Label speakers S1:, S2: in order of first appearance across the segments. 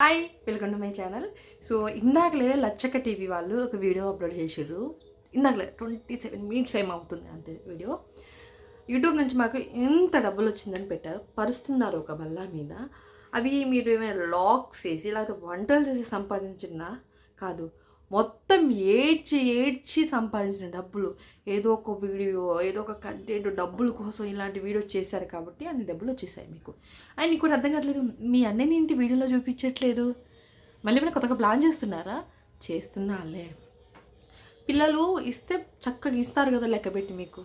S1: Hi welcome to my channel so ఇందాకలే Lachakka TV వాళ్ళు ఒక video upload చేసారు ఇందాకలే ట్వంటీ సెవెన్ మినిట్స్ ఏం అవుతుంది అంతే వీడియో యూట్యూబ్ నుంచి మాకు ఎంత డబ్బులు వచ్చిందని పెట్టారు. పరుస్తున్నారు ఒక బల్ల మీద. అవి మీరు ఏమైనా లాక్స్ వేసి లేకపోతే వంటలు చేసి సంపాదించినా కాదు మొత్తం ఏడ్చి ఏడ్చి సంపాదించిన డబ్బులు. ఏదో ఒక వీడియో ఏదో ఒక కంటెంట్ డబ్బుల కోసం ఇలాంటి వీడియో చేశారు కాబట్టి అన్ని డబ్బులు వచ్చేసాయి మీకు. అండ్ కూడా అర్థం కావట్లేదు మీ అన్నని ఏంటి వీడియోలో చూపించట్లేదు? మళ్ళీ మనం కొత్తగా ప్లాన్ చేస్తున్నారా? చేస్తున్నాలే పిల్లలు ఇస్తే చక్కగా ఇస్తారు కదా లెక్క పెట్టి మీకు.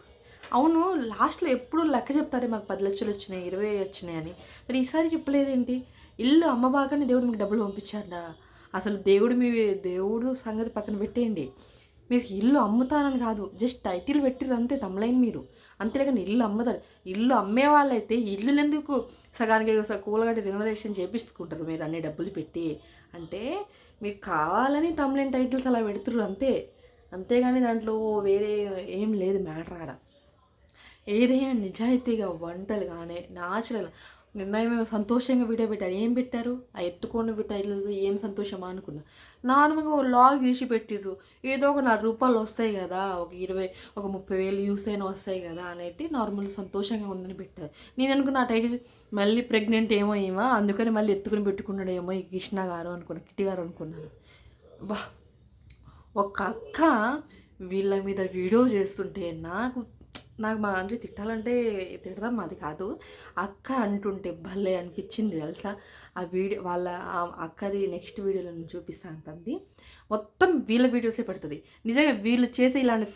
S1: అవును లాస్ట్లో ఎప్పుడు లెక్క చెప్తారే మాకు పది లక్షలు వచ్చినాయి ఇరవై వచ్చినాయి అని. మరి ఈసారి చెప్పలేదేంటి? ఇల్లు అమ్మ బాగానే దేవుడు మీకు డబ్బులు పంపించాడా? అసలు దేవుడు మీ దేవుడు సంగతి పక్కన పెట్టేయండి. మీరు ఇల్లు అమ్ముతానని కాదు జస్ట్ టైటిల్ పెట్టిర్రు అంతే తమలైన మీరు. అంతేగాని ఇల్లు అమ్ముతారు. ఇల్లు అమ్మే వాళ్ళైతే ఇల్లు ఎందుకు సగానికి కూలగడ్డ రెనోవేషన్ చేపించుకుంటారు మీరు అన్ని డబ్బులు పెట్టి. అంటే మీరు కావాలని తమలేని టైటిల్స్ అలా పెడుతుర్రు అంతే. అంతేగాని దాంట్లో వేరే ఏం లేదు మ్యాటర్ ఆడ. ఏదైనా నిజాయితీగా వంటలు కానీ న్యాచురల్ నిర్ణయం సంతోషంగా వీడియో పెట్టారు. ఏం పెట్టారు? ఆ ఎత్తుకొని టైటిల్స్ ఏం సంతోషమా అనుకున్నా. నార్మల్గా ఒక లాగ్ తీసి పెట్టిర్రు. ఏదో ఒక నాలుగు రూపాయలు వస్తాయి కదా ఒక ఇరవై ఒక ముప్పై వేలు యూస్ అయినా వస్తాయి కదా అనేది నార్మల్ సంతోషంగా ఉందని పెట్టారు. నేను అనుకున్న ఆ టైటిల్ మళ్ళీ ప్రెగ్నెంట్ ఏమో ఏమో అందుకని మళ్ళీ ఎత్తుకుని పెట్టుకున్నాడు ఏమో ఈ కృష్ణ గారు అనుకున్నా కిట్టి గారు అనుకున్నాను. బా ఒక అక్క వీళ్ళ మీద వీడియో చేస్తుంటే నాకు నాకు మా తండ్రి తిట్టాలంటే తిడదాం మాది కాదు. అక్క అంటుంటే భలే అనిపించింది తెలుసా? ఆ వీడియో వాళ్ళ అక్కది నెక్స్ట్ వీడియోలో నేను చూపిస్తాను తంది మొత్తం వీళ్ళ వీడియోసే పెడుతుంది. నిజంగా వీళ్ళు చేసే ఇలాంటి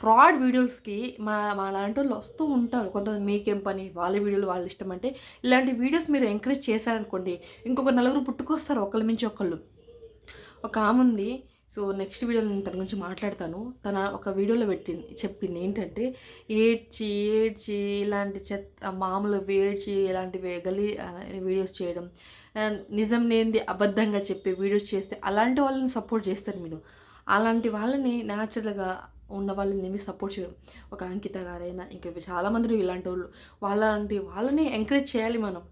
S1: ఫ్రాడ్ వీడియోస్కి మా మా లాంటి వాళ్ళు వస్తూ ఉంటారు. కొంతమంది మీకేం పని వాళ్ళ వీడియోలు వాళ్ళ ఇష్టం అంటే ఇలాంటి వీడియోస్ మీరు ఎంకరేజ్ చేశారనుకోండి ఇంకొక నలుగురు పుట్టుకొస్తారు ఒకళ్ళ మించి ఒకళ్ళు. ఒక ఆమె ఉంది సో నెక్స్ట్ వీడియోలో నేను తన గురించి మాట్లాడతాను. తన ఒక వీడియోలో పెట్టి చెప్పింది ఏంటంటే ఏడ్చి ఏడ్చి ఇలాంటి చెత్త మామూలు ఏడ్చి ఇలాంటివి గలీ వీడియోస్ చేయడం. నిజం లేనిది అబద్ధంగా చెప్పే వీడియోస్ చేస్తే అలాంటి వాళ్ళని సపోర్ట్ చేస్తారు మీరు. అలాంటి వాళ్ళని న్యాచురల్గా ఉన్న వాళ్ళని ఏమి సపోర్ట్ చేయడం ఒక అంకిత గారైనా ఇంకా చాలామంది ఇలాంటి వాళ్ళు వాళ్ళంటి వాళ్ళని ఎంకరేజ్ చేయాలి మనం.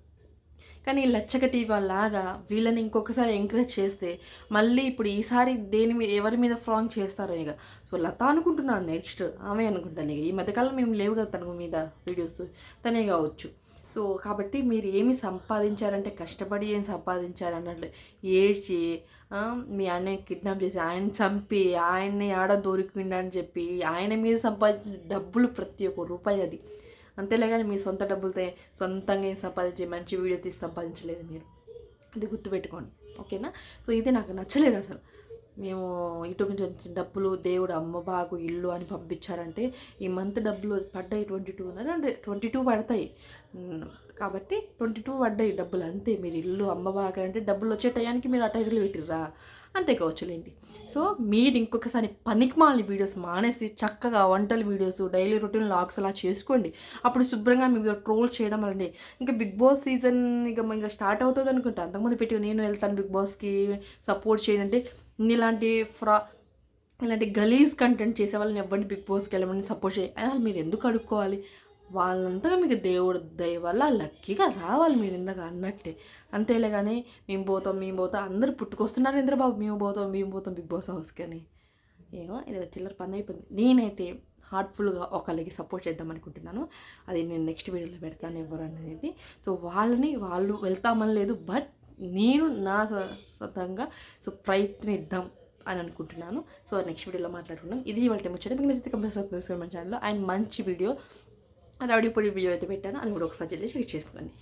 S1: కానీ లచ్చకటి వాళ్ళలాగా వీళ్ళని ఇంకొకసారి ఎంకరేజ్ చేస్తే మళ్ళీ ఇప్పుడు ఈసారి దేని మీద ఎవరి మీద ఫ్రాంగ్ చేస్తారో ఇక సో లత అనుకుంటున్నాను నెక్స్ట్ ఆమె అనుకుంటాను ఇక ఈ మధ్యకాలం మేము లేవు కదా తన మీద వీడియోస్ తనే కావచ్చు. సో కాబట్టి మీరు ఏమి సంపాదించారంటే కష్టపడి ఏం సంపాదించారు అన్నట్లు ఏడ్చి మీ ఆయన కిడ్నాప్ చేసి ఆయన చంపి ఆయన్ని ఆడ దొరికిండని చెప్పి ఆయన మీద సంపాదించిన డబ్బులు ప్రతి ఒక్క రూపాయి అది. అంతేలే కానీ మీ సొంత డబ్బులతో సొంతంగా ఏం సంపాదించి మంచి వీడియో తీసి సంపాదించలేదు మీరు. అది గుర్తుపెట్టుకోండి. ఓకేనా? సో ఇది నాకు నచ్చలేదు అసలు. మేము యూట్యూబ్ నుంచి వచ్చిన డబ్బులు దేవుడు అమ్మ బాగు ఇల్లు అని పంపించారంటే ఈ మంత్ డబ్బులు పడ్డాయి ట్వంటీ టూ అంటే ట్వంటీ టూ పడతాయి. కాబట్టి ట్వంటీ టూ పడ్డాయి డబ్బులు అంతే. మీరు ఇల్లు అమ్మ బాగా అంటే డబ్బులు వచ్చే టయానికి మీరు ఆ టైటిల్ పెట్టిర్రా? అంతే కావచ్చులేండి. సో మీరు ఇంకొకసారి పనికిమాలి వీడియోస్ మానేసి చక్కగా వంటల వీడియోస్ డైలీ రొటీన్ లాగ్స్ అలా చేసుకోండి. అప్పుడు శుభ్రంగా మీరు ట్రోల్ చేయడం అలాంటి ఇంకా బిగ్ బాస్ సీజన్ ఇక ఇంకా స్టార్ట్ అవుతుంది అనుకుంటా. అంతకుముందు పెట్టి నేను వెళ్తాను బిగ్ బాస్కి సపోర్ట్ చేయండి. ఇలాంటి ఫ్రా ఇలాంటి గలీజ్ కంటెంట్ చేసే వాళ్ళని ఎవరిని బిగ్ బాస్కి వెళ్ళమని సపోర్ట్ చేయాలి అసలు మీరు ఎందుకు అడుక్కోవాలి? వాళ్ళంతగా మీకు దేవుడు దయ వల్ల లక్కీగా రావాలి మీరు ఇందాక అన్నట్టే. అంతేలే కానీ మేము పోతాం మేము పోతాం అందరూ పుట్టుకొస్తున్నారు ఇంద్రబాబు. మేము పోతాం మేము పోతాం బిగ్ బాస్ హౌస్కి అని. ఏమో ఇది చిల్లర పని అయిపోయింది. నేనైతే హార్ట్ఫుల్గా ఒకళ్ళకి సపోర్ట్ చేద్దాం అనుకుంటున్నాను. అది నేను నెక్స్ట్ వీడియోలో పెడతాను ఎవరు అనేది. సో వాళ్ళని వాళ్ళు వెళ్తామని లేదు బట్ నేను నా సొంతంగా సో ప్రయత్నిద్దాం అని అనుకుంటున్నాను. సో నెక్స్ట్ వీడియోలో మాట్లాడుకుందాం. ఇది వాళ్ళ టైం వచ్చేది మీకు నచ్చితే కంపల్సరీ సబ్స్క్రైబ్ మన ఛానల్లో. అండ్ మంచి వీడియో రౌడీ పొడి వీడియో అయితే పెట్టాను. అది కూడా ఒకసారి చెల్లి చెక్ చేసుకోండి